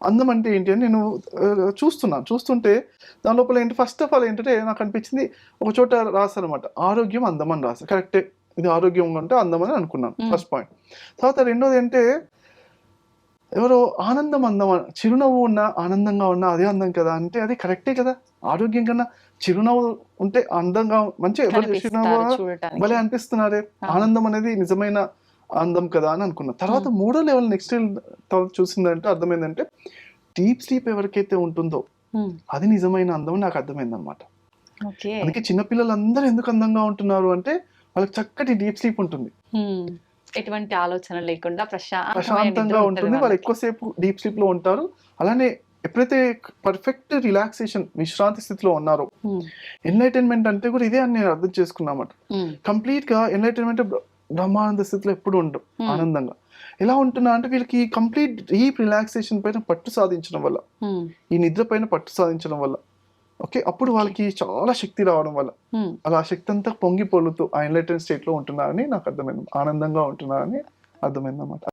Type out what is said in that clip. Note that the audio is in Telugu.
అందం అంటే ఏంటి అని నేను చూస్తున్నాను చూస్తుంటే దాని లోపల ఏంటి ఫస్ట్ ఆఫ్ ఆల్ ఏంటంటే నాకు అనిపించింది ఒక చోట రాశారనమాట ఆరోగ్యం అందం అని రాశారు కరెక్టే ఇది ఆరోగ్యం అంటే అందం అని అనుకున్నాను. ఫస్ట్ పాయింట్ తర్వాత రెండోది ఏంటంటే ఎవరో ఆనందం అందం చిరునవ్వు ఉన్న ఆనందంగా ఉన్న అదే అందం కదా అంటే అది కరెక్టే కదా. ఆరోగ్యం కన్నా చిరునవ్వు ఉంటే అందంగా మంచి ఎవరు చిరునవ్వు భలే అనిపిస్తున్నారే. ఆనందం అనేది నిజమైన అందం కదా అని అనుకున్నా. తర్వాత మూడో లెవెల్ నెక్స్ట్ తర్వాత చూసిందంటే అర్థమైందంటే డీప్ స్లీప్ ఎవరికైతే ఉంటుందో అది నిజమైన అందం నాకు అర్థమైంది అనమాట అందుకే చిన్నపిల్లలందరూ ఎందుకు అందంగా ఉంటున్నారు అంటే వాళ్ళకి చక్కటి డీప్ స్లీప్ ఉంటుంది. ఎటువంటి ఆలోచన లేకుండా ప్రశాంతంగా ఉంటుంది. వాళ్ళు. ఎక్కువసేపు డీప్ స్లీప్లో ఉంటారు. అలానే ఎప్పుడైతే పర్ఫెక్ట్ రిలాక్సేషన్ విశ్రాంతి స్థితిలో ఉన్నారో ఎన్లైటైన్మెంట్ అంటే కూడా ఇదే అని నేను అర్థం చేసుకున్నామాట కంప్లీట్గా ఎన్లైటైన్మెంట్ బ్రహ్మానంద స్థితిలో ఎప్పుడు ఉండవు Hmm. ఆనందంగా. ఎలా ఉంటున్నా అంటే వీళ్ళకి కంప్లీట్ డీప్ రిలాక్సేషన్ పైన పట్టు సాధించడం వల్ల ఉమ్, ఈ నిద్ర పైన పట్టు సాధించడం వల్ల ఓకే? అప్పుడు వాళ్ళకి చాలా శక్తి రావడం వల్ల ఉమ్. అలా ఆ శక్తి అంతా పొంగి పొల్లుతూ ఆ ఎన్లైటైన్ స్టేట్లో ఉంటున్నారని నాకు అర్థమైంది. ఆనందంగా ఉంటున్నారని అర్థమైంది అన్నమాట